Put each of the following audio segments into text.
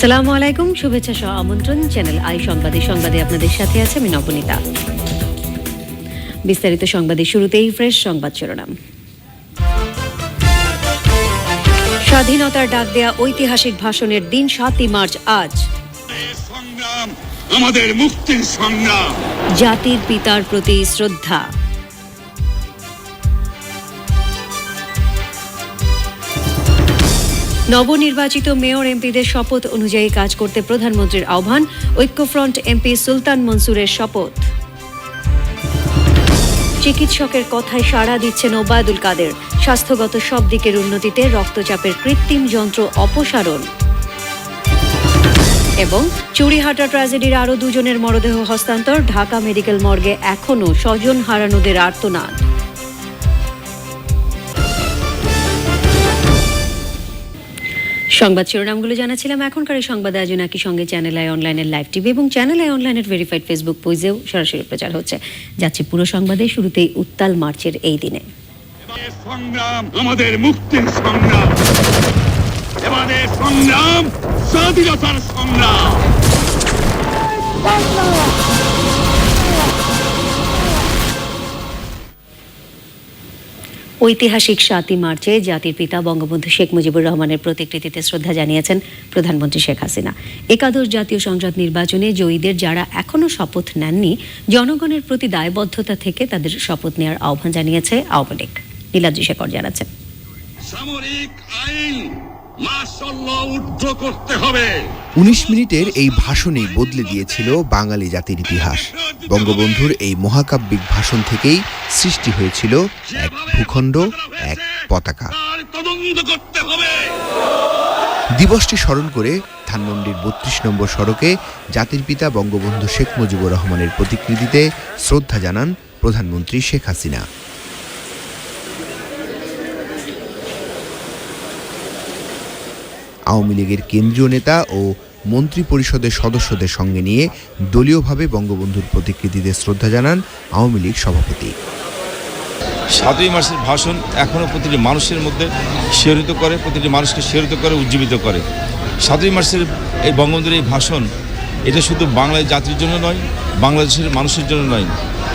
আসসালামু আলাইকুম শুভেচ্ছা সহ আমন্ত্রণ। চ্যানেল আই সংবাদে সংবাদে আপনাদের সাথে আছে আমি নবনীতা। বিস্তারিত সংবাদে শুরুতেই ফ্রেশ সংবাদ শিরোনাম। স্বাধীনতার ডাক দেয়া ঐতিহাসিক ভাষণের দিন সাতই মার্চ আজ। সংগ্রাম আমাদের মুক্তির সংগ্রাম। জাতির পিতার প্রতি শ্রদ্ধা। নবনির্বাচিত মেয়র এমপিদের শপথ অনুযায়ী কাজ করতে প্রধানমন্ত্রীর আহ্বান, ঐক্যফ্রন্ট এমপি সুলতান মনসুরের শপথ। চিকিৎসকের কথায় সাড়া দিচ্ছেন ওবায়দুল কাদের। স্বাস্থ্যগত সব দিকের উন্নতিতে রক্তচাপের কৃত্রিম যন্ত্র অপসারণ। এবং চুরিহাটা ট্র্যাজেডির আরও দুজনের মরদেহ হস্তান্তর, ঢাকা মেডিকেল মর্গে এখনও স্বজন হারানোদের আর্তনাদ। সংবাদ শিরোনামগুলো জানাছিলাম এখনকার এই সংবাদ আয়োজন একই সঙ্গে চ্যানেল আই অনলাইনের লাইভ টিভি এবং চ্যানেল আই অনলাইনের ভেরিফাইড ফেসবুক পেজেও সরাসরি প্রচার হচ্ছে। যাচ্ছে পুরো সংবাদে শুরুতেই উত্তাল মার্চের এই দিনে। সংগ্রাম আমাদের মুক্তির সংগ্রাম। এবারে সংগ্রাম স্বাধীনতার সংগ্রাম। ঐতিহাসিক সাতই মার্চে জাতির পিতা বঙ্গবন্ধু শেখ মুজিবুর রহমানের প্রতিকৃতিতে শ্রদ্ধা জানিয়েছেন প্রধানমন্ত্রী শেখ হাসিনা। একাদশ জাতীয় সংসদ নির্বাচনে জয়ীদের যারা এখনও শপথ নেননি, জনগণের প্রতি দায়বদ্ধতা থেকে তাদের শপথ নেওয়ার আহ্বান জানিয়েছে আওয়ামী লীগ। নীলাদ্রি শেখর জানাচ্ছেন। সামরিক আইন উনিশ মিনিটের এই ভাষণেই বদলে দিয়েছিল বাঙালি জাতির ইতিহাস। বঙ্গবন্ধুর এই মহাকাব্যিক ভাষণ থেকেই সৃষ্টি হয়েছিল এক ভূখণ্ড এক পতাকা। দিবসটি স্মরণ করে ধানমন্ডির বত্রিশ নম্বর সড়কে জাতির পিতা বঙ্গবন্ধু শেখ মুজিবুর রহমানের প্রতিকৃতিতে শ্রদ্ধা জানান প্রধানমন্ত্রী শেখ হাসিনা। আওয়ামী লীগের কেন্দ্রীয় নেতা ও মন্ত্রী পরিষদের সদস্যদের সঙ্গে নিয়ে দলীয়ভাবে বঙ্গবন্ধুর প্রতিকৃতিতে শ্রদ্ধা জানান আওয়ামী লীগ সভাপতি। সাতই মার্চের ভাষণ এখনও প্রতিটি মানুষের মধ্যে শিহরিত করে, প্রতিটি মানুষকে শিহরিত করে, উজ্জীবিত করে। সাতই মার্চের এই বঙ্গবন্ধুর এই ভাষণ, এটা শুধু বাংলার জাতির জন্য নয়, বাংলাদেশের মানুষের জন্য নয়,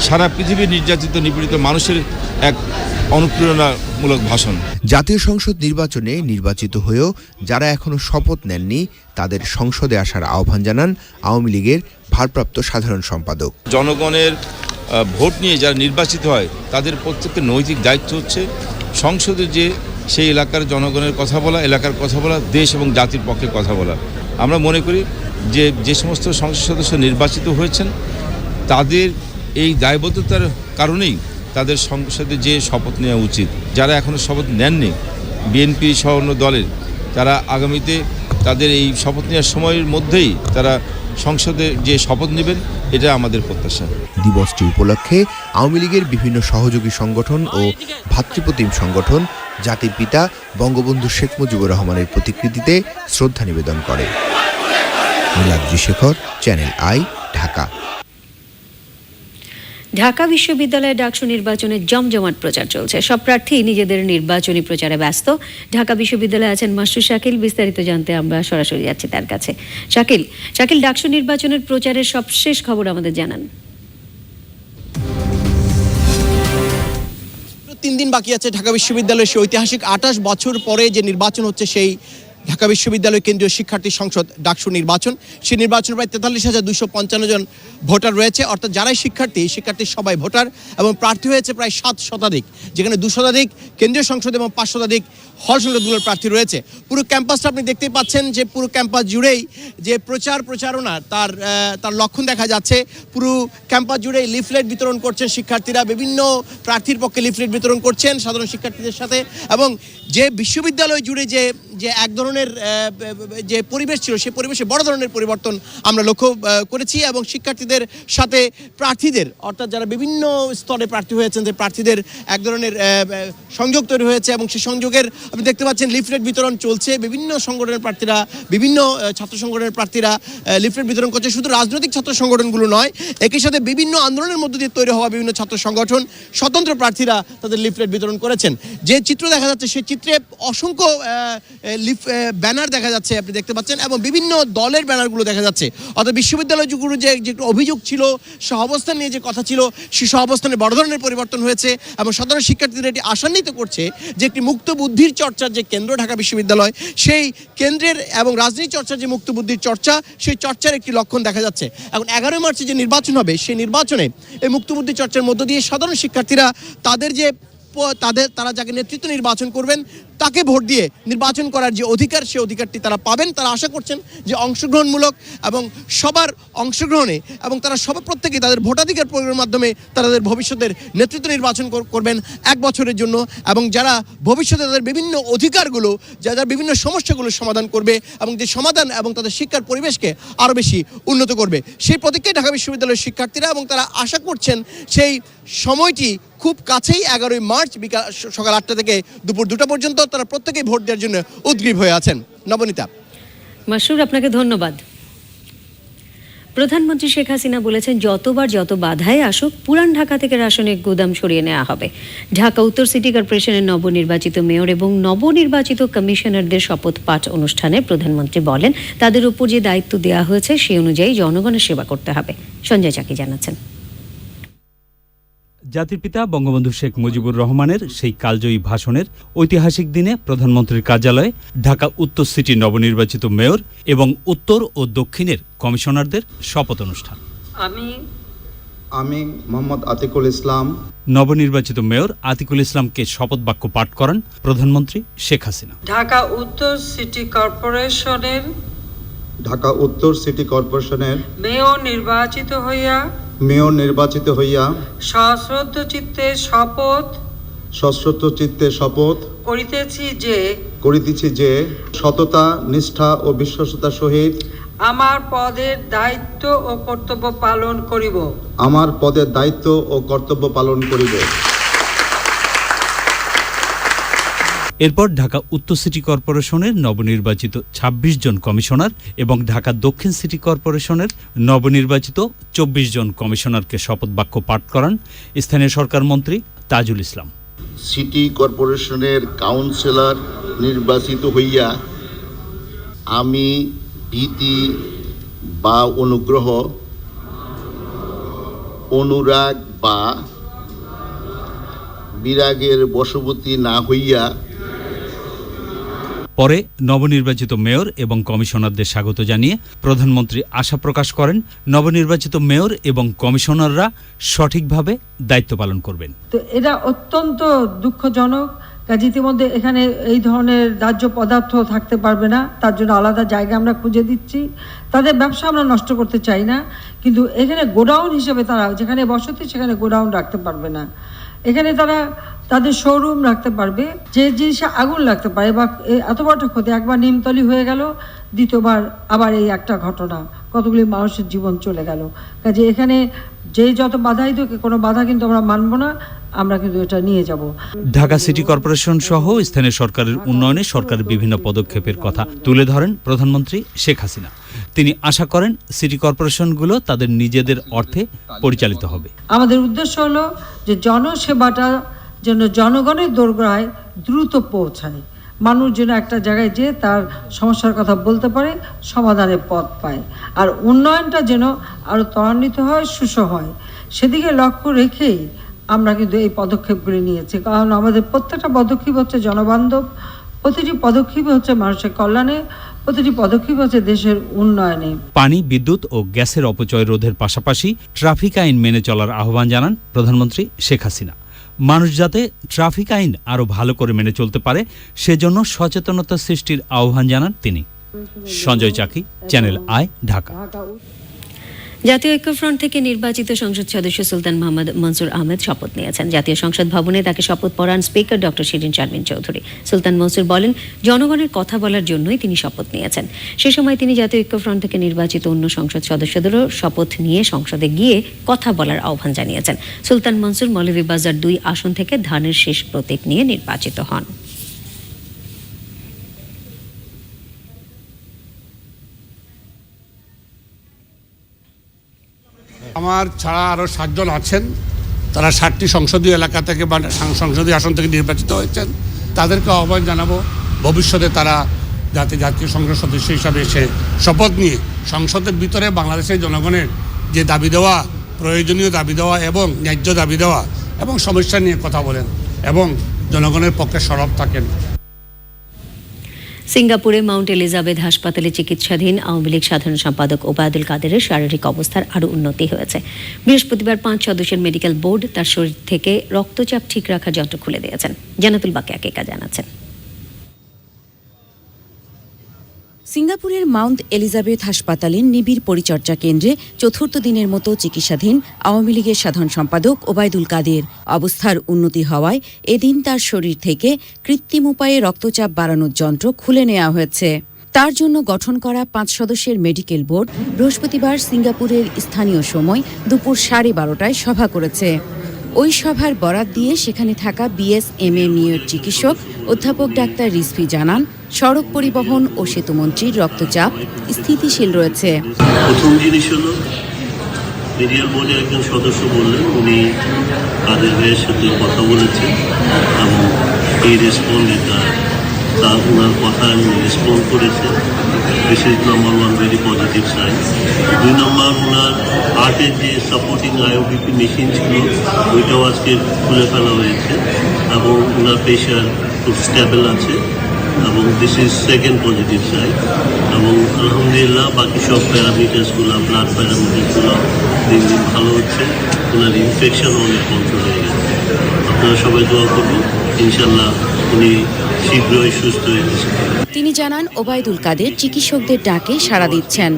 সারা পৃথিবীর নির্যাতিত, নিপীড়িত মানুষের এক অনুপ্রেরণামূলক ভাষণ। জাতীয় সংসদ নির্বাচনে নির্বাচিত হয়েও যারা এখনও শপথ নেননি, তাদের সংসদে আসার আহ্বান জানান আওয়ামী লীগের ভারপ্রাপ্ত সাধারণ সম্পাদক। জনগণের ভোট নিয়ে যারা নির্বাচিত হয়, তাদের প্রত্যেকের নৈতিক দায়িত্ব হচ্ছে। সংসদে যে সেই এলাকার জনগণের কথা বলা, এলাকার কথা বলা, দেশ এবং জাতির পক্ষে কথা বলা। আমরা মনে করি যে যে সমস্ত সংসদ সদস্য নির্বাচিত হয়েছেন, তাদের এই দায়বদ্ধতার কারণেই তাদের সংসদে যে শপথ নেওয়া উচিত। যারা এখনও শপথ নেননি বিএনপি সহ অন্য দলের, তারা আগামীতে তাদের এই শপথ নেওয়ার সময়ের মধ্যেই তারা সংসদে যে শপথ নেবেন, এটা আমাদের প্রত্যাশা। দিবসটি উপলক্ষে আওয়ামী লীগের বিভিন্ন সহযোগী সংগঠন ও ভাতৃপ্রতিম সংগঠন জাতির পিতা বঙ্গবন্ধু শেখ মুজিবুর রহমানের প্রতিকৃতিতে শ্রদ্ধা নিবেদন করে। নীলাদ্রি শেখর চ্যানেল আই ঢাকা ঢাকা বিশ্ববিদ্যালয়ে ডাকসু নির্বাচনের জমজমাট প্রচার চলছে। সব প্রার্থী নিজেদের নির্বাচনী প্রচারে ব্যস্ত। ঢাকা বিশ্ববিদ্যালয়ে আছেন মাস্টুর শাকিল, বিস্তারিত জানতে আমরা সরাসরি যাচ্ছি তার কাছে। শাকিল শাকিল, ডাকসু নির্বাচনের প্রচারের সবশেষ খবর আমাদের জানান। তিন দিন বাকি আছে ঢাকা বিশ্ববিদ্যালয়ের সেই ঐতিহাসিক আঠাশ বছর পরে যে নির্বাচন হচ্ছে সেই ঢাকা বিশ্ববিদ্যালয় কেন্দ্রীয় শিক্ষার্থী সংসদ ডাকসু নির্বাচন। সেই নির্বাচন প্রায় তেতাল্লিশ হাজার দুশো পঞ্চান্ন জন ভোটার রয়েছে। অর্থাৎ যারাই শিক্ষার্থী শিক্ষার্থী সবাই ভোটার এবং প্রার্থী হয়েছে প্রায় সাত শতাধিক। যেখানে দু শতাধিক কেন্দ্রীয় সংসদ এবং পাঁচ শতাধিক হল সংসদগুলোর প্রার্থী রয়েছে। পুরো ক্যাম্পাসটা আপনি দেখতেই পাচ্ছেন যে পুরো ক্যাম্পাস জুড়েই যে প্রচার প্রচারণা তার তার লক্ষণ দেখা যাচ্ছে। পুরো ক্যাম্পাস জুড়েই লিফলেট বিতরণ করছেন শিক্ষার্থীরা, বিভিন্ন প্রার্থীর পক্ষে লিফলেট বিতরণ করছেন সাধারণ শিক্ষার্থীদের সাথে এবং যে বিশ্ববিদ্যালয় জুড়ে যে যে এক ধরনের যে পরিবেশ ছিল সেই পরিবেশে বড় ধরনের পরিবর্তন আমরা লক্ষ্য করেছি এবং শিক্ষার্থীদের সাথে প্রার্থীদের, অর্থাৎ যারা বিভিন্ন স্তরে প্রার্থী হয়েছেন, যে প্রার্থীদের এক ধরনের সংযোগ তৈরি হয়েছে এবং সেই সংযোগের আপনি দেখতে পাচ্ছেন লিফলেট বিতরণ চলছে। বিভিন্ন সংগঠনের প্রার্থীরা, বিভিন্ন ছাত্র সংগঠনের প্রার্থীরা লিফলেট বিতরণ করছে। শুধু রাজনৈতিক ছাত্র সংগঠনগুলো নয়, একই সাথে বিভিন্ন আন্দোলনের মধ্য দিয়ে তৈরি হওয়া বিভিন্ন ছাত্র সংগঠন, স্বতন্ত্র প্রার্থীরা তাদের লিফলেট বিতরণ করেছেন। যে চিত্র দেখা যাচ্ছে, সেই চিত্রে অসংখ্য লিফ ব্যানার দেখা যাচ্ছে আপনি দেখতে পাচ্ছেন এবং বিভিন্ন দলের ব্যানারগুলো দেখা যাচ্ছে। অর্থাৎ বিশ্ববিদ্যালয়গুলো যে যে অভিযোগ ছিল, সহ অবস্থান নিয়ে যে কথা ছিল, সেই সহ অবস্থানে বড় ধরনের পরিবর্তন হয়েছে এবং সাধারণ শিক্ষার্থীদের এটি আশান্বিত করছে যে একটি মুক্ত বুদ্ধির চর্চার যে কেন্দ্র ঢাকা বিশ্ববিদ্যালয়, সেই কেন্দ্রের এবং রাজনীতি চর্চার যে মুক্তবুদ্ধির চর্চা, সেই চর্চার একটি লক্ষণ দেখা যাচ্ছে। এখন এগারোই মার্চে যে নির্বাচন হবে, সেই নির্বাচনে এই মুক্তবুদ্ধি চর্চার মধ্য দিয়ে সাধারণ শিক্ষার্থীরা তাদের যে তাদের, তারা যাকে নেতৃত্ব নির্বাচন করবেন তাকে ভোট দিয়ে নির্বাচন করার যে অধিকার, সেই অধিকারটি তারা পাবেন। তারা আশা করছেন যে অংশগ্রহণমূলক এবং সবার অংশগ্রহণে এবং তারা সব প্রত্যেকে তাদের ভোটাধিকার প্রয়োগের মাধ্যমে তারা তাদের ভবিষ্যতের নেতৃত্ব নির্বাচন করবেন এক বছরের জন্য এবং যারা ভবিষ্যতে তাদের বিভিন্ন অধিকারগুলো যারা বিভিন্ন সমস্যাগুলো সমাধান করবে এবং যে সমাধান এবং তাদের শিক্ষার পরিবেশকে আরও বেশি উন্নত করবে। সেই প্রতীক্ষায় ঢাকা বিশ্ববিদ্যালয়ের শিক্ষার্থীরা এবং তারা আশা করছেন সেই সময়টি খুব কাছেই এগারোই মার্চ বিকাল সকাল আটটা থেকে দুপুর দুটো পর্যন্ত তারা প্রত্যেকেই ভোট দেওয়ার জন্য উদ্গ্রীব হয়ে আছেন। নবনীতা। মাসুর, আপনাকে ধন্যবাদ। প্রধানমন্ত্রী শেখ হাসিনা বলেছেন, যতবার যত বাধায় আসুক, পুরান ঢাকা থেকে রাসায়নিক গুদাম সরিয়ে নেওয়া হবে। ঢাকা উত্তর সিটি কর্পোরেশনের নবনির্বাচিত মেয়র এবং নবনির্বাচিত কমিশনারদের শপথ পাঠ অনুষ্ঠানে প্রধানমন্ত্রী বলেন, তাদের উপর যে দায়িত্ব দেওয়া হয়েছে, সেই অনুযায়ী জনগণের সেবা করতে হবে। সঞ্জয় চাকি জানাচ্ছেন। জাতির পিতা বঙ্গবন্ধু শেখ মুজিবুর রহমানের সেই কালজয়ী ভাষণের ঐতিহাসিক দিনে প্রধানমন্ত্রীর কার্যালয়ে ঢাকা উত্তর সিটি নবনির্বাচিত মেয়র এবং উত্তর ও দক্ষিণের কমিশনারদের শপথ অনুষ্ঠান। আমি আমি মোহাম্মদ আতিকুল ইসলাম। নবনির্বাচিত মেয়র আতিকুল ইসলামকে শপথ বাক্য পাঠ করান প্রধানমন্ত্রী শেখ হাসিনা। ঢাকা উত্তর সিটি কর্পোরেশনের ঢাকা উত্তর সিটি কর্পোরেশনের মেয়র নির্বাচিত হইয়া মেয়র নির্বাচিত হইয়া সশ্রদ্ধ চিত্তে শপথ সশ্রদ্ধ চিত্তে শপথ করিতেছি যে করিতেছি যে সততা নিষ্ঠা ও বিশ্বস্ততার সহিত আমার পদের দায়িত্ব ও কর্তব্য পালন করিব। আমার পদের দায়িত্ব ও কর্তব্য পালন করিব। এরপর ঢাকা উত্তর সিটি কর্পোরেশনের নবনির্বাচিত ২৬ জন কমিশনার এবং ঢাকা দক্ষিণ সিটি কর্পোরেশনের নবনির্বাচিত চব্বিশ জন কমিশনারকে শপথ বাক্য পাঠ করান স্থানীয় সরকার মন্ত্রী তাজুল ইসলাম। সিটি কর্পোরেশনের কাউন্সিলর নির্বাচিত হইয়া আমি ভীতি বা অনুগ্রহ, অনুরাগ বা বিরাগের বশবর্তী না হইয়া পরে নবনির্বাচিত মেয়র এবং কমিশনারদের স্বাগত জানিয়ে প্রধানমন্ত্রী আশা প্রকাশ করেন, নবনির্বাচিত মেয়র এবং কমিশনাররা সঠিকভাবে দায়িত্ব পালন করবেন। তো এটা অত্যন্ত দুঃখজনক কাজে ইতিমধ্যে এখানে এই ধরনের দাহ্য পদার্থ থাকতে পারবে না, তার জন্য আলাদা জায়গা আমরা খুঁজে দিচ্ছি। তাদের ব্যবসা আমরা নষ্ট করতে চাই না, কিন্তু এখানে গোডাউন হিসেবে তারা যেখানে বসতি সেখানে গোডাউন রাখতে পারবে না। এখানে তারা তাদের শোরুম রাখতে পারবে, যে জিনিসে আগুন লাগতে পারে বা এত বড় ক্ষতি, একবার নিমতলি হয়ে গেল, দ্বিতীয়বার আবার এই একটা ঘটনা, কতগুলি মানুষের জীবন চলে গেল। কাজে এখানে যে যত বাধাই দিক কোনো বাধা কিন্তু আমরা মানব না, আমরা কিন্তু এটা নিয়ে যাব। ঢাকা সিটি কর্পোরেশন সহ স্থানীয় সরকারের উন্নয়নে সরকারের বিভিন্ন পদক্ষেপের কথা তুলে ধরেন প্রধানমন্ত্রী শেখ হাসিনা। তিনি আশা করেন সিটি কর্পোরেশনগুলো তাদের নিজেদের অর্থে পরিচালিত হবে। আমাদের উদ্দেশ্য হলো যে জনসেবাটা যেন জনগণের দোরগোড়ায় দ্রুত পৌঁছায়। মানুষ যেন একটা জায়গায় যে তার সমস্যার কথা বলতে পারে, সমাধানের পথ পায়। আর উন্নয়নটা যেন আরও ত্বরান্বিত হয় সুষম হয়, সেদিকে লক্ষ্য রেখেই আমরা কিন্তু এই পদক্ষেপগুলি নিয়েছি। কারণ আমাদের প্রত্যেকটা পদক্ষেপ হচ্ছে জনবান্ধব প্রতিটি পদক্ষেপ হচ্ছে মানুষের কল্যাণে প্রতিটি পদক্ষেপ হচ্ছে দেশের উন্নয়নে। পানি বিদ্যুৎ ও গ্যাসের অপচয় রোধের পাশাপাশি ট্রাফিক আইন মেনে চলার আহ্বান জানান প্রধানমন্ত্রী শেখ হাসিনা। মানুষ যাতে ট্রাফিক আইন আরও ভালো করে মেনে চলতে পারে সেজন্য সচেতনতা সৃষ্টির আহ্বান জানান তিনি। Sanjay Chaki Channel I Dhaka. জাতীয় ঐক্যফ্রন্ট থেকে নির্বাচিত সংসদ সদস্য সুলতান মোহাম্মদ মনসুর আহমেদ শপথ নিয়েছেন। জাতীয় সংসদ ভবনে তাকে শপথ পড়ান স্পিকার ডক্টর শিরিন শারমিন চৌধুরী। সুলতান মনসুর বলেন, জনগণের কথা বলার জন্যই তিনি শপথ নিয়েছেন। সে সময় তিনি জাতীয় ঐক্যফ্রন্ট থেকে নির্বাচিত অন্য সংসদ সদস্যদেরও শপথ নিয়ে সংসদে গিয়ে কথা বলার আহ্বান জানিয়েছেন। সুলতান মনসুর মৌলভীবাজার দুই আসন থেকে ধানের শেষ প্রতীক নিয়ে নির্বাচিত হন। আমার ছাড়া আরও সাতজন আছেন। তারা ষাটটি সংসদীয় এলাকা থেকে বা সংসদীয় আসন থেকে নির্বাচিত হয়েছেন। তাদেরকে আহ্বান জানাব, ভবিষ্যতে তারা যাতে জাতীয় সংসদ সদস্য হিসাবে এসে শপথ নিয়ে সংসদের ভিতরে বাংলাদেশের জনগণের যে দাবি দেওয়া, প্রয়োজনীয় দাবি দেওয়া এবং ন্যায্য দাবি দেওয়া এবং সমস্যা নিয়ে কথা বলেন এবং জনগণের পক্ষে সরব থাকেন। সিঙ্গাপুরে মাউন্ট এলিজাবেথ হাসপাতালে চিকিৎসাধীন আওয়ামী লীগ সাধারণ সম্পাদক ওবায়দুল কাদেরের শারীরিক অবস্থার আরও উন্নতি হয়েছে। বৃহস্পতিবার পাঁচ সদস্যের মেডিকেল বোর্ড তার শরীর থেকে রক্তচাপ ঠিক রাখার যন্ত্র খুলে দিয়েছেন। জানাতুল বাকে একা জানাচ্ছেন। সিঙ্গাপুরের মাউন্ট এলিজাবেথ হাসপাতালের নিবিড় পরিচর্যা কেন্দ্রে চতুর্থ দিনের মতো চিকিৎসাধীন আওয়ামী লীগের সাধারণ সম্পাদক ওবায়দুল কাদের। অবস্থার উন্নতি হওয়ায় এদিন তার শরীর থেকে কৃত্রিম উপায়ে রক্তচাপ বাড়ানোর যন্ত্র খুলে নেওয়া হয়েছে। তার জন্য গঠন করা পাঁচ সদস্যের মেডিকেল বোর্ড বৃহস্পতিবার সিঙ্গাপুরের স্থানীয় সময় দুপুর সাড়ে বারোটায় সভা করেছে। ওই সভার বরাত দিয়ে সেখানে থাকা বিএসএমএ নিয়োগ চিকিৎসক অধ্যাপক ডাক্তার রিসফি জানান সড়ক পরিবহন ও সেতুমন্ত্রীর রক্তচাপ স্থিতিশীল রয়েছে। প্রথম জিনিস হলো মিডিয়াল বোর্ডের একজন সদস্য বললেন, উনি কাদের ভাইয়ের সাথে কথা বলেছেন এবং এই রেসপন্ডে তার তার ওনার কথা রেসপন্ড করেছে। This is number one very positive sign দুই নম্বর, ওনার হার্টের যে সাপোর্টিং আইওবিপি মেশিন ছিল, ওইটাও আজকে খুলে ফেলা হয়েছে এবং ওনার প্রেশার খুব স্টেবল আছে। এবং this is second positive side এবং আলহামদুলিল্লাহ, বাকি সব প্যারামিটার্সগুলো ব্লাড প্যারামিটার্সগুলো দিন দিন ভালো হচ্ছে। ওনার ইনফেকশনও অনেক কন্ট্রোল হয়ে গেছে। আপনারা সবাই দোয়া করবেন। ইনশাল্লাহ উনি শীঘ্রই সুস্থ হয়ে তিনি জানান, ওবায়দুল কাদের চিকিৎসকদের ডাকে সাড়া দিচ্ছেন।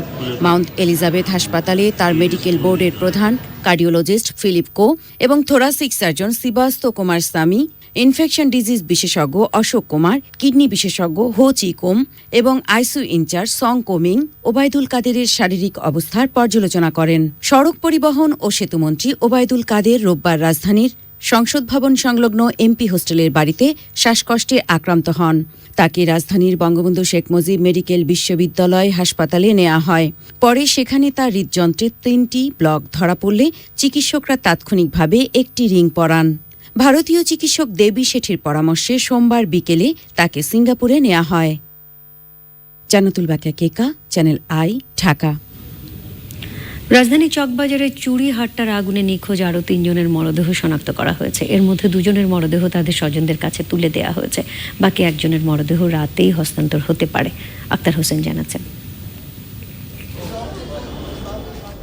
মাউন্ট এলিজাবেথ হাসপাতালে তার মেডিকেল বোর্ডের প্রধান কার্ডিওলজিস্ট ফিলিপ কো এবং থোরাসিক সার্জন সিবাস্ত কুমার সামি ইনফেকশন ডিজিজ বিশেষজ্ঞ অশোক কুমার, কিডনি বিশেষজ্ঞ হো চি কোম এবং আইসিউ ইনচার্জ সং কোমিং ওবায়দুল কাদেরের শারীরিক অবস্থার পর্যালোচনা করেন। সড়ক পরিবহন ও সেতুমন্ত্রী ওবায়দুল কাদের রোববার রাজধানীর সংসদ ভবন সংলগ্ন এমপি হোস্টেলের বাড়িতে শ্বাসকষ্টে আক্রান্ত হন। তাকে রাজধানীর বঙ্গবন্ধু শেখ মুজিব মেডিকেল বিশ্ববিদ্যালয় হাসপাতালে নেওয়া হয়। পরে সেখানে তার হৃদযন্ত্রের তিনটি ব্লক ধরা পড়লে চিকিৎসকরা তাৎক্ষণিকভাবে একটি রিং পরান। ভারতীয় চিকিৎসক দেবী শেঠির পরামর্শে সোমবার বিকেলে তাকে সিঙ্গাপুরে নেওয়া হয়। Jannatul Bakia Keka Channel I Dhaka. রাজধানী চকবাজারের চুরি হাট্টার আগুনে নিখোঁজ আরও তিনজনের মরদেহ শনাক্ত করা হয়েছে। এর মধ্যে দুজনের মরদেহ তাদের স্বজনদের কাছে তুলে দেওয়া হয়েছে। বাকি একজনের মরদেহ রাতেই হস্তান্তর হতে পারে আক্তার হোসেন জানাচ্ছেন।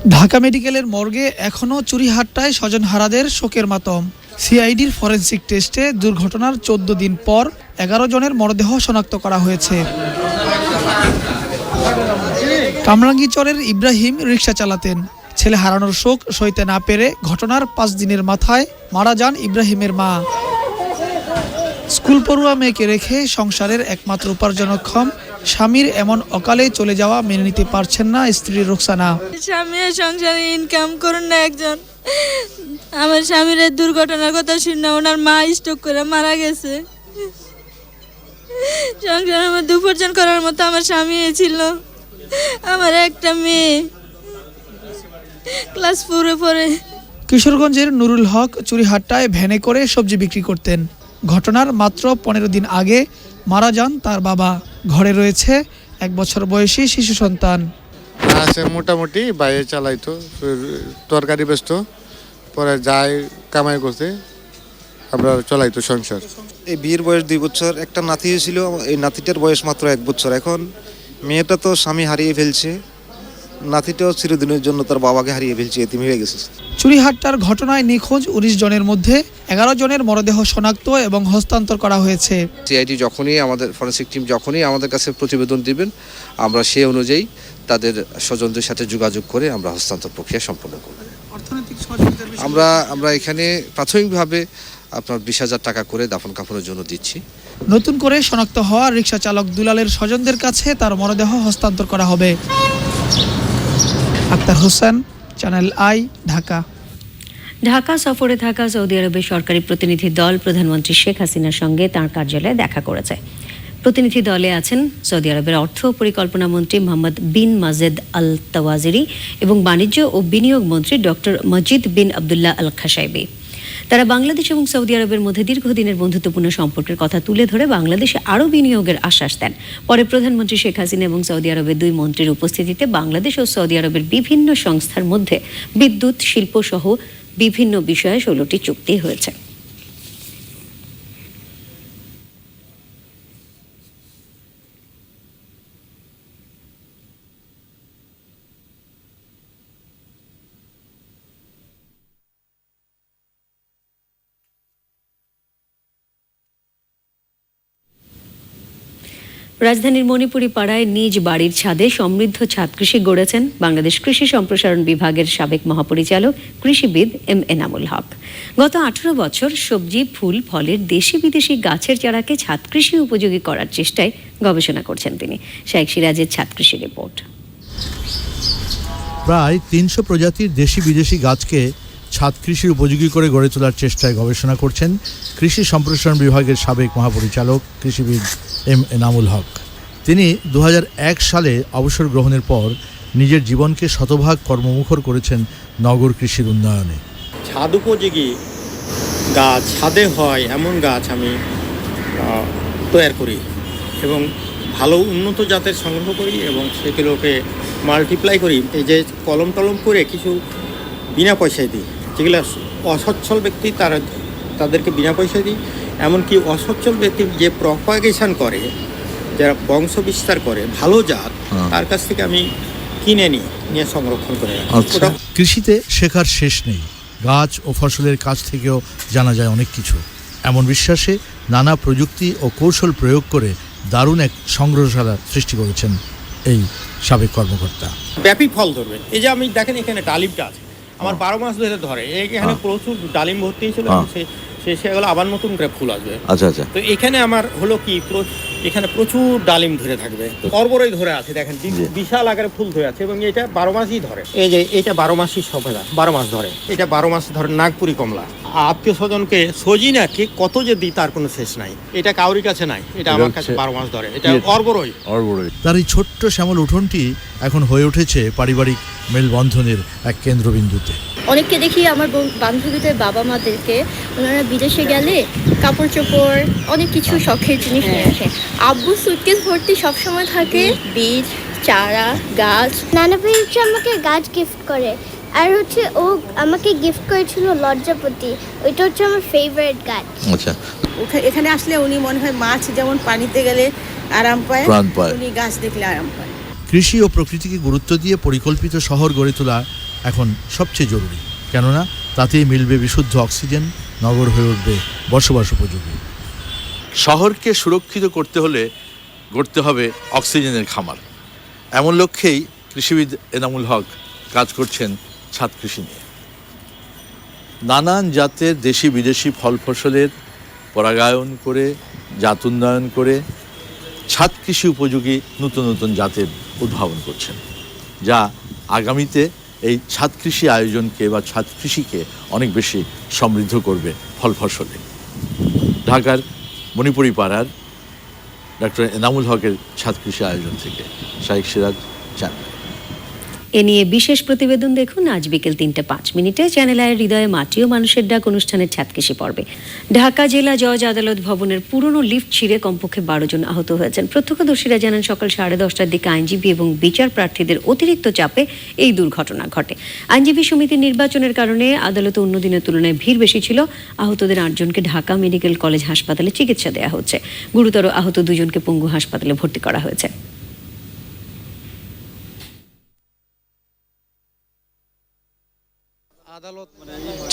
ঢাকা মেডিকেলের মর্গে এখনও চুরিহাট্টায় স্বজনহারাদের শোকের মাতম। সিআইডির ফরেন্সিক টেস্টে দুর্ঘটনার চোদ্দ দিন পর এগারো জনের মরদেহ শনাক্ত করা হয়েছে। কামরাঙ্গীচরের ইব্রাহিম রিক্সা চালাতেন। ছেলে হারানোর শোক সইতে না পেরে ঘটনার পাঁচ দিনের মাথায় মারা যান ইব্রাহিমের মা। স্কুল পড়ুয়া মেয়েকে রেখে সংসারের একমাত্র উপার্জনক্ষম স্বামীর এমন অকালে চলে যাওয়া মেনে নিতে পারছেন না স্ত্রী রোকসানা। স্বামী সংসারে ইনকাম করুন না একজন। আমার স্বামীর দুর্ঘটনার কথা শুনে ওনার মা স্ট্রোক করে মারা গেছে। সংসারের মধ্যে উপার্জন করার মতো আমার স্বামী ছিল। আমার একটা মেয়ে। ক্লাস ফোরে পরে কিশোরগঞ্জের নুরুল হক চুরিহাট্টায় ভ্যানে করে সবজি বিক্রি করতেন। ঘটনার মাত্র পনেরো দিন আগে মারা যান তার বাবা ঘরে রয়েছে এক বছর বয়সী শিশু সন্তান। আছে মোটামুটি বাইরে চালাইতো তরকারি ব্যস্ত পরে যায় কামাই করতে আমরা চলাইতো সংসার। এই বিয়ের বয়স দুই বছর একটা নাতি হয়েছিল এই নাতিটার বয়স মাত্র এক বছর। এখন মেয়েটা তো স্বামী হারিয়ে ফেলছে। নাতিটাও চিরদিনের জন্য তার বাবাকে হারিয়ে ফেলছে এতিম হয়ে গেছে। চুরিহাট্টার ঘটনায় নিখোঁজ উনিশ জনের মধ্যে এগারো জনের মরদেহ শনাক্ত এবং হস্তান্তর করা হয়েছে। সিআইডি যখনই আমাদের ফরেন্সিক টিম যখনই আমাদের কাছে প্রতিবেদন দিবেন আমরা সেই অনুযায়ী তাদের স্বজনদের সাথে যোগাযোগ করে আমরা হস্তান্তর প্রক্রিয়া সম্পন্ন করব। আমরা আমরা এখানে প্রাথমিকভাবে আপনার বিশ হাজার টাকা করে দাফন কাফনের জন্য দিচ্ছি। নতুন করে শনাক্ত হওয়া রিক্সা চালক দুলালের স্বজনদের কাছে তার মরদেহ হস্তান্তর করা হবে। আক্তার হোসেন চ্যানেল আই ঢাকা ঢাকা সফরে থাকা সৌদি আরবের সরকারি প্রতিনিধি দল প্রধানমন্ত্রী শেখ হাসিনার সঙ্গে তার কার্যালয়ে দেখা করেছে। প্রতিনিধি দলে আছেন সৌদি আরবের অর্থ পরিকল্পনা মন্ত্রী মোহাম্মদ বিন মাজেদ আল তাওয়াজিরি এবং বাণিজ্য ও বিনিয়োগ মন্ত্রী doctor Majid bin Abdullah Al Khasaibi তারা বাংলাদেশ এবং সৌদি আরবের মধ্যে দীর্ঘদিনের বন্ধুত্বপূর্ণ সম্পর্কের কথা তুলে ধরে বাংলাদেশে আরও বিনিয়োগের আশ্বাস দেন। পরে প্রধানমন্ত্রী শেখ হাসিনা এবং সৌদি আরবের দুই মন্ত্রীর উপস্থিতিতে বাংলাদেশ ও সৌদি আরবের বিভিন্ন সংস্থার মধ্যে বিদ্যুৎ, শিল্প সহ বিভিন্ন বিষয়ে ষোলোটি চুক্তি হয়েছে। রাজধানীর মণিপুরি পাড়ায় নিজ বাড়ির ছাদে সমৃদ্ধ ছাদ কৃষি গড়েছেন বাংলাদেশ কৃষি সম্প্রসারণ বিভাগের সাবেক মহাপরিচালক কৃষিবিদ এম এনামুল হক। গত আঠারো বছর সবজি, ফুল, ফলের দেশি বিদেশি গাছের চারাকে ছাদ কৃষি উপযোগী করার চেষ্টায় গবেষণা করছেন তিনি। শেখ সিরাজের ছাদ কৃষি রিপোর্ট। প্রায় তিনশো প্রজাতির দেশি বিদেশি গাছকে ছাদ কৃষির উপযোগী করে গড়ে তোলার চেষ্টায় গবেষণা করছেন কৃষি সম্প্রসারণ বিভাগের সাবেক মহাপরিচালক কৃষিবিদ এম এনামুল হক। তিনি দু হাজার এক সালে অবসর গ্রহণের পর নিজের জীবনকে শতভাগ কর্মমুখর করেছেন নগর কৃষির উন্নয়নে। ছাদ উপযোগী গাছ, ছাদে হয় এমন গাছ আমি তৈরি করি এবং ভালো উন্নত জাতের সংগ্রহ করি এবং সেগুলোকে মাল্টিপ্লাই করি। এই যে কলম টলম করে কিছু বিনা পয়সায় দিই, যেগুলো অসচ্ছল ব্যক্তি তারা, তাদেরকে বিনা পয়সায় দিই। এমনকি অসচ্ছল ব্যক্তি যে প্রপাগেশন করে যারা বংশ বিস্তার করে ভালো জাত তার কাছ থেকে আমি কিনে নিই নিয়ে সংরক্ষণ করে রাখি। কৃষিতে শেখার শেষ নেই। গাছ ও ফসলের কাছ থেকেও জানা যায় অনেক কিছু। এমন বিশ্বাসে নানা প্রযুক্তি ও কৌশল প্রয়োগ করে দারুণ এক সংগ্রহশালা সৃষ্টি করেছেন এই সাবেক কর্মকর্তা। ব্যাপী ফল ধরবে। এই যে আমি দেখেন এখানে ডালিমটা আছে। আমার বারো মাস ধরে ধরে। এখানে প্রচুর ডালিম ভর্তি ছিল হ্যাঁ। সে সে সেগুলো আবার নতুন করে ফুল আসবে। আচ্ছা আচ্ছা। তো এখানে আমার হলো কি এখানে প্রচুর ডালিম ধরে থাকবে। অর্বরই ধরে আছে দেখেন বিশাল আকারে ফুল ধরে আছে এবং এটা বারো মাসই ধরে। এই যে এটা বারো মাসই সফেদা বারো মাস ধরে। এটা বারো মাস ধরে নাগপুরি কমলা। আত্মীয় স্বজনকে সজিনাকে কত যে দিই তার কোনো শেষ নাই। এটা কাউরির কাছে নাই এটা আমার কাছে বারো মাস ধরে এটা অর্বরই অর্বরই তার এই ছোট্ট শ্যামল উঠোনটি এখন হয়ে উঠেছে পারিবারিক মেলবন্ধনের এক কেন্দ্রবিন্দুতে। অনেককে দেখি আমার বান্ধবীদের বাবা মাদেরকে ওনারা বিদেশে গেলে কাপড় চোপড় অনেক কিছু শখের জিনিস নিয়ে আসে। আব্বু সুটকেস ভর্তি সবসময় থাকে। বীজ চারা গাছ। নানা ভাই হচ্ছে আমাকে গাছ গিফট করে। আর হচ্ছে ও আমাকে গিফট করেছিল লজ্জাপতি। ওইটা হচ্ছে আমার ফেভারিট গাছ। আচ্ছা। এখানে আসলে উনি মনে হয় মাছ যেমন পানিতে গেলে আরাম পায় প্রাণ পায়। উনি গাছ দেখলে আরাম পায়। কৃষি ও প্রকৃতিকে গুরুত্ব দিয়ে পরিকল্পিত শহর গড়ে তোলা এখন সবচেয়ে জরুরি। কেননা তাতেই মিলবে বিশুদ্ধ অক্সিজেন নগর হয়ে উঠবে বসবাস উপযোগী। শহরকে সুরক্ষিত করতে হলে গড়তে হবে অক্সিজেনের খামার। এমন লক্ষ্যেই কৃষিবিদ এনামুল হক কাজ করছেন ছাদ কৃষি নিয়ে। নানান জাতের দেশি বিদেশি ফল ফসলের পরাগায়ন করে, জাত উন্নয়ন করে ছাদ কৃষি উপযোগী নতুন নতুন জাতের উদ্ভাবন করছেন, যা আগামীতে এই ছাদ কৃষি আয়োজনকে বা ছাদ কৃষিকে অনেক বেশি সমৃদ্ধ করবে ফল ফসলে। ঢাকার মণিপুরি পাড়ার ডক্টর এনামুল হকের ছাত্রকৃষি আয়োজন থেকে শাহিক সিরাজ চ্যানেল এ নিয়ে বিশেষ প্রতিবেদন দেখুন আজ বিকেল তিনটে পাঁচ মিনিটে। চ্যানেল আয়ের হৃদয়ে মাটি ও মানুষের ডাক অনুষ্ঠানের ছাতকেশি পর্বে ঢাকা জেলা জজ আদালত ভবনের পুরনো লিফট ছিঁড়ে কমপক্ষে বারো জন আহত হয়েছেন। প্রত্যক্ষদর্শীরা জানান, সকাল সাড়ে দশটার দিকে আইনজীবী এবং বিচার প্রার্থীদের অতিরিক্ত চাপে এই দুর্ঘটনা ঘটে। আইনজীবী সমিতির নির্বাচনের কারণে আদালতে অন্য দিনের তুলনায় ভিড় বেশি ছিল। আহতদের আটজনকে ঢাকা মেডিকেল কলেজ হাসপাতালে চিকিৎসা দেওয়া হচ্ছে। গুরুতর আহত দুজনকে পঙ্গু হাসপাতালে ভর্তি করা হয়েছে।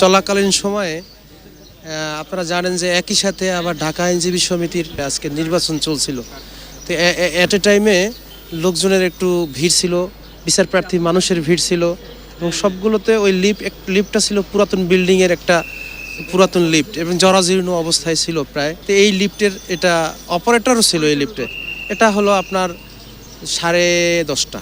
চলাকালীন সময়ে আপনারা জানেন যে একই সাথে আবার ঢাকা আইনজীবী সমিতির আজকে নির্বাচন চলছিল। তো এট এ টাইমে লোকজনের একটু ভিড় ছিল, বিচার প্রার্থী মানুষের ভিড় ছিল, এবং সবগুলোতে ওই লিফট লিফটটা ছিল পুরাতন বিল্ডিংয়ের একটা পুরাতন লিফট, এবং জরাজীর্ণ অবস্থায় ছিল প্রায়। তো এই লিফটের এটা অপারেটরও ছিল এই লিফটে। এটা হলো আপনার সাড়ে দশটা।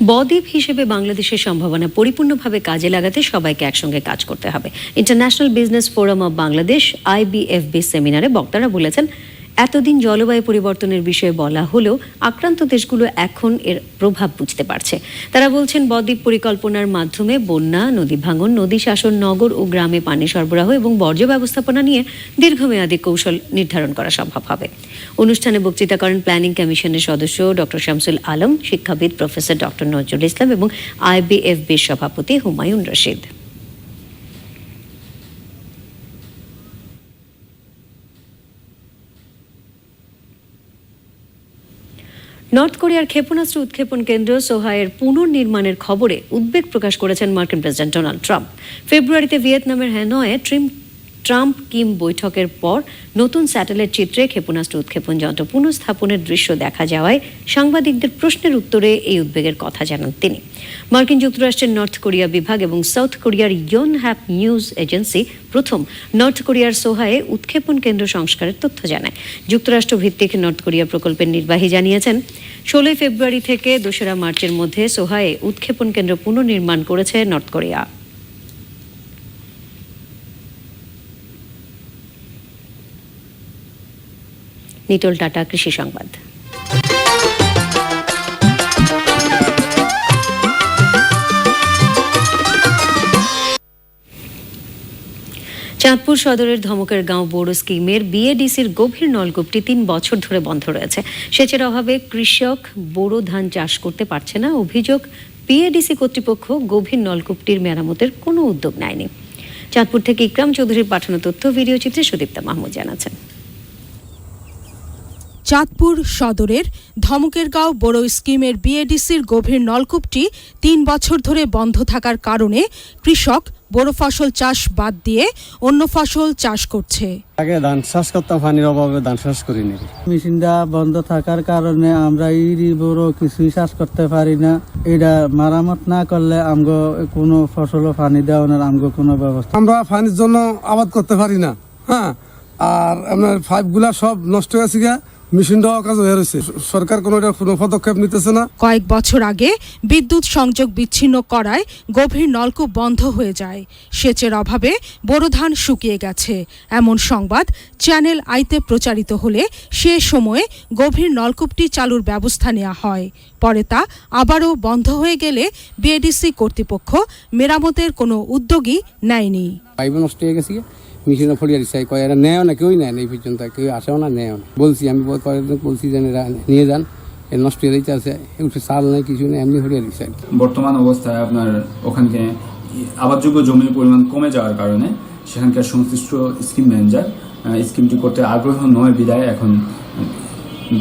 বদ্বীপ হিসেবে বাংলাদেশের সম্ভাবনা পরিপূর্ণভাবে কাজে লাগাতে সবাইকে একসঙ্গে কাজ করতে হবে। International Business Forum of Bangladesh IBFB সেমিনারে বক্তারা বলেছেন এতদিন জলবায়ু পরিবর্তনের বিষয়ে বলা হলেও আক্রান্ত দেশগুলো এখন এর প্রভাব বুঝতে পারছে। তারা বলছেন, বদ্বীপ পরিকল্পনার মাধ্যমে বন্যা, নদী ভাঙন, নদী শাসন, নগর ও গ্রামে পানি সরবরাহ এবং বর্জ্য ব্যবস্থাপনা নিয়ে দীর্ঘমেয়াদী কৌশল নির্ধারণ করা সম্ভব হবে। অনুষ্ঠানে বক্তৃতা করেন প্ল্যানিং কমিশনের সদস্য ডক্টর শামসুল আলম, শিক্ষাবিদ প্রফেসর ডক্টর নজরুল ইসলাম এবং আইবিএফবির সভাপতি হুমায়ুন রশিদ। নর্থ কোরিয়ার ক্ষেপণাস্ত্র উৎক্ষেপণ কেন্দ্র সোহায়ের পুনর্নির্মাণের খবরে উদ্বেগ প্রকাশ করেছেন মার্কিন প্রেসিডেন্ট ডোনাল্ড ট্রাম্প। ফেব্রুয়ারিতে ভিয়েতনামের হ্যানয়ে ট্রিম ট্রাম্প কিম বৈঠকের পর নতুন স্যাটেলাইট চিত্রে ক্ষেপণাস্ত্র উৎক্ষেপণ যন্ত্র পুনঃস্থাপনের দৃশ্য দেখা যাওয়ায় সাংবাদিকদের প্রশ্নের উত্তরে এই উদ্বেগের কথা জানান তিনি। মার্কিন যুক্তরাষ্ট্রের নর্থ কোরিয়া বিভাগ এবং সাউথ কোরিয়ার ইয়ন হ্যাপ নিউজ এজেন্সি প্রথম নর্থ কোরিয়ার সোহায়ে উৎক্ষেপণ কেন্দ্র সংস্কারের তথ্য জানায়। যুক্তরাষ্ট্র ভিত্তিক নর্থ কোরিয়া প্রকল্পের নির্বাহী জানিয়েছেন, ষোলোই ফেব্রুয়ারি থেকে দোসরা মার্চের মধ্যে সোহায়ে উৎক্ষেপণ কেন্দ্র পুনর্নির্মাণ করেছে নর্থ কোরিয়া। নিটল টাটা, কৃষি সংবাদ। চাঁদপুর সদরের ধমকের গাঁও বড় স্কিমের বিএডিসির গভীর নলকূপটি তিন বছর ধরে বন্ধ রয়েছে। সেচের অভাবে কৃষক বোরো ধান চাষ করতে পারছে না। অভিযোগ, বিএডিসি কর্তৃপক্ষ গভীর নলকূপটির মেরামতের কোনো উদ্যোগ নেয়নি। চাঁদপুর থেকে ইকরাম চৌধুরীর পাঠানো তথ্য, ভিডিও চিত্রে সুদীপ্তা মাহমুদ জানাচ্ছেন। চাঁদপুর সদরের ধমকেরগাঁও বড় স্কিমের বিএডিসির গভীর নলকূপটি তিন বছর ধরে বন্ধ থাকার কারণে কৃষক বড় ফসল চাষ বাদ দিয়ে অন্য ফসল চাষ করছে। আগে ধান চাষ করতাম পানির অভাবে ধান চাষ করিনি। মেশিনটা বন্ধ থাকার কারণে আমরা ইরি বড় কিছুই চাষ করতে পারি না। এটা মারামত না করলে আমগো কোনো ফসলও পানি দেওয়া না আমগো কোনো ব্যবস্থা। আমরা পানির জন্য আবাদ করতে পারি না হ্যাঁ? আর আপনার পাইপগুলা সব নষ্ট হয়ে গেছে গিয়া মেশিনটাও কাজ হয়ে রয়েছে। সরকার কোনো এটা কোনো পদক্ষেপ নিতেছে না। কয়েক বছর আগে বিদ্যুৎ সংযোগ বিচ্ছিন্ন করায় গভীর নলকূপ বন্ধ হয়ে যায়। সেচের অভাবে বোরো ধান শুকিয়ে গেছে। এমন সংবাদ চ্যানেল আইতে প্রচারিত হলে সে সময়ে গভীর নলকূপটি চালুর ব্যবস্থা নেওয়া হয়। পরে তা আবারও বন্ধ হয়ে গেলে বিএডিসি কর্তৃপক্ষ মেরামতের কোনো উদ্যোগই নেয়নি। পাইপ নষ্ট হয়ে গেছে মেশিনে ফলিয়ে দিচ্ছে কয়, এরা নেয় না, কেউই নেয় না এই পর্যন্ত, কেউ আসেও না, নেয়ও না। বলছি, আমি কয়েকজন বলছি যে, এরা নিয়ে যান নষ্ট হয়ে দিতে আছে একটু চাল নেই, কিছু নেই, এমনি ফলিয়ে দিচ্ছে। বর্তমান অবস্থায় আপনার ওখানকে আবাদযোগ্য জমির পরিমাণ কমে যাওয়ার কারণে সেখানকার সংশ্লিষ্ট স্কিম ম্যানেজার স্কিমটি করতে আগ্রহ নয় বিদায় এখন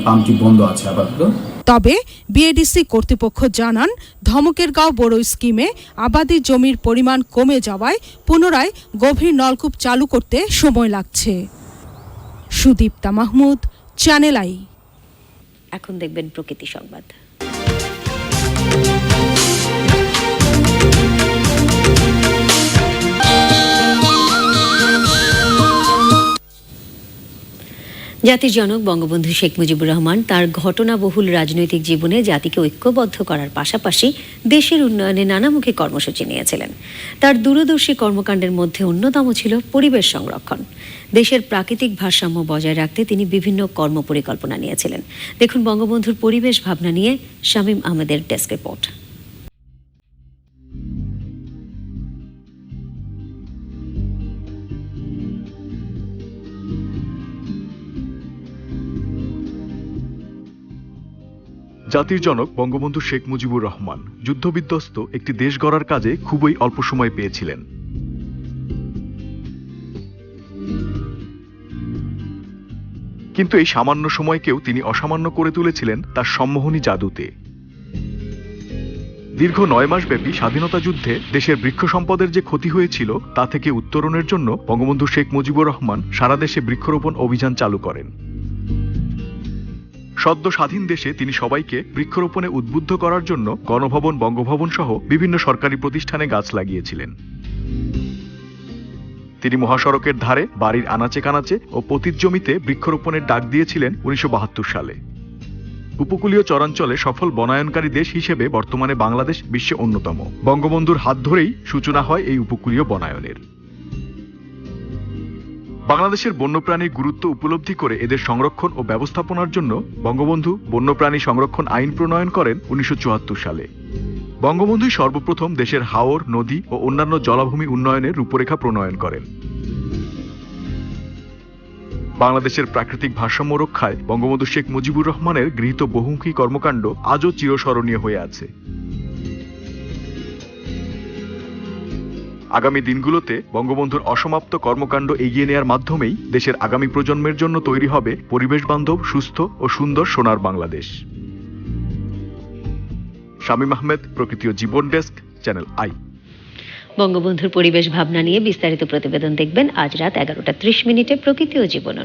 পাম্পটি বন্ধ আছে আপাতত। তবে বিএডিসি কর্তৃপক্ষ জানান, ধমকের গাঁও বড় স্কিমে আবাদি জমির পরিমাণ কমে যাওয়ায় পুনরায় গভীর নলকূপ চালু করতে সময় লাগছে। Sudipta Mahmud, Channel I. এখন দেখবেন প্রকৃতি সংবাদ। জাতির জনক বঙ্গবন্ধু শেখ মুজিবুর রহমান তার ঘটনাবহুল রাজনৈতিক জীবনে জাতিকে ঐক্যবদ্ধ করার পাশাপাশি দেশের উন্নয়নে নানামুখী কর্মসূচি নিয়েছিলেন। তার দূরদর্শী কর্মকাণ্ডের মধ্যে অন্যতম ছিল পরিবেশ সংরক্ষণ। দেশের প্রাকৃতিক ভারসাম্য বজায় রাখতে তিনি বিভিন্ন কর্ম পরিকল্পনা নিয়েছিলেন। দেখুন বঙ্গবন্ধুর পরিবেশ ভাবনা নিয়ে শামীম আহমেদের ডেস্ক রিপোর্ট। জাতির জনক বঙ্গবন্ধু শেখ মুজিবুর রহমান যুদ্ধবিধ্বস্ত একটি দেশ গড়ার কাজে খুবই অল্প সময় পেয়েছিলেন। কিন্তু এই সামান্য সময়কেও তিনি অসামান্য করে তুলেছিলেন তার সম্মোহনী জাদুতে। দীর্ঘ নয় মাস ব্যাপী স্বাধীনতা যুদ্ধে দেশের বৃক্ষ সম্পদের যে ক্ষতি হয়েছিল, তা থেকে উত্তরণের জন্য বঙ্গবন্ধু শেখ মুজিবুর রহমান সারা দেশে বৃক্ষরোপণ অভিযান চালু করেন। সদ্য স্বাধীন দেশে তিনি সবাইকে বৃক্ষরোপণে উদ্বুদ্ধ করার জন্য গণভবন, বঙ্গভবন সহ বিভিন্ন সরকারি প্রতিষ্ঠানে গাছ লাগিয়েছিলেন। তিনি মহাসড়কের ধারে বাড়ির আনাচে কানাচে ও পতিত জমিতে বৃক্ষরোপণের ডাক দিয়েছিলেন উনিশশো বাহাত্তর সালে। উপকূলীয় চরাঞ্চলে সফল বনায়নকারী দেশ হিসেবে বর্তমানে বাংলাদেশ বিশ্বে অন্যতম। বঙ্গবন্ধুর হাত ধরেই সূচনা হয় এই উপকূলীয় বনায়নের। বাংলাদেশের বন্যপ্রাণীর গুরুত্ব উপলব্ধি করে এদের সংরক্ষণ ও ব্যবস্থাপনার জন্য বঙ্গবন্ধু বন্যপ্রাণী সংরক্ষণ আইন প্রণয়ন করেন উনিশশো চুয়াত্তর সালে। বঙ্গবন্ধুই সর্বপ্রথম দেশের হাওর, নদী ও অন্যান্য জলাভূমি উন্নয়নের রূপরেখা প্রণয়ন করেন। বাংলাদেশের প্রাকৃতিক ভারসাম্য রক্ষায় বঙ্গবন্ধু শেখ মুজিবুর রহমানের গৃহীত বহুমুখী কর্মকাণ্ড আজও চিরস্মরণীয় হয়ে আছে। আগামী দিনগুলোতে বঙ্গবন্ধুর অসমাপ্ত কর্মকাণ্ড এগিয়ে নেয়ার মাধ্যমেই দেশের আগামী প্রজন্মের জন্য তৈরি হবে পরিবেশ বান্ধব, সুস্থ ও সুন্দর সোনার বাংলাদেশ। শামীম আহমেদ প্রকৃতি ও জীবন ডেস্ক, চ্যানেল আই। বঙ্গবন্ধুর পরিবেশ ভাবনা নিয়ে বিস্তারিত প্রতিবেদন দেখবেন আজ রাত এগারোটা ত্রিশ মিনিটে প্রকৃতি ও জীবন